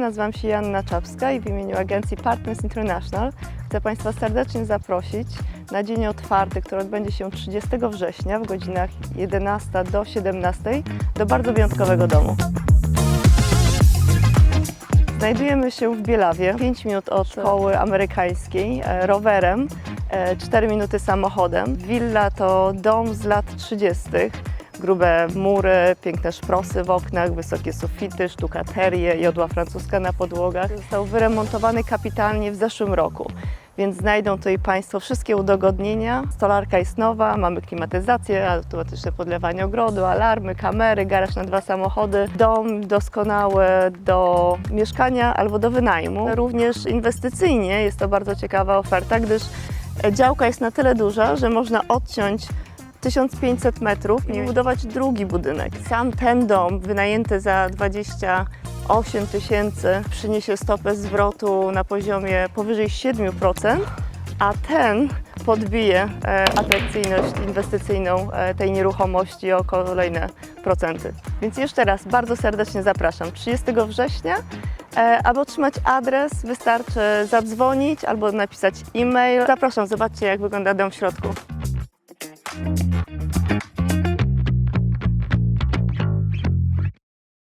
Nazywam się Janna Czapska i w imieniu agencji Partners International chcę Państwa serdecznie zaprosić na dzień otwarty, który odbędzie się 30 września w godzinach 11 do 17 do bardzo wyjątkowego domu. Znajdujemy się w Bielawie, 5 minut od szkoły amerykańskiej, e, rowerem, 4 minuty samochodem. Willa to dom z lat 30. Grube mury, piękne szprosy w oknach, wysokie sufity, sztukaterie, jodła francuska na podłogach. Został wyremontowany kapitalnie w zeszłym roku, więc znajdą tutaj Państwo wszystkie udogodnienia. Stolarka jest nowa, mamy klimatyzację, automatyczne podlewanie ogrodu, alarmy, kamery, garaż na dwa samochody. Dom doskonały do mieszkania albo do wynajmu. Również inwestycyjnie jest to bardzo ciekawa oferta, gdyż działka jest na tyle duża, że można odciąć 1500 metrów i budować drugi budynek. Sam ten dom wynajęty za 28 tysięcy przyniesie stopę zwrotu na poziomie powyżej 7%, a ten podbije e, atrakcyjność inwestycyjną e, tej nieruchomości o kolejne procenty. Więc jeszcze raz bardzo serdecznie zapraszam. 30 września, e, aby otrzymać adres wystarczy zadzwonić albo napisać e-mail. Zapraszam, zobaczcie jak wygląda dom w środku. Thank you.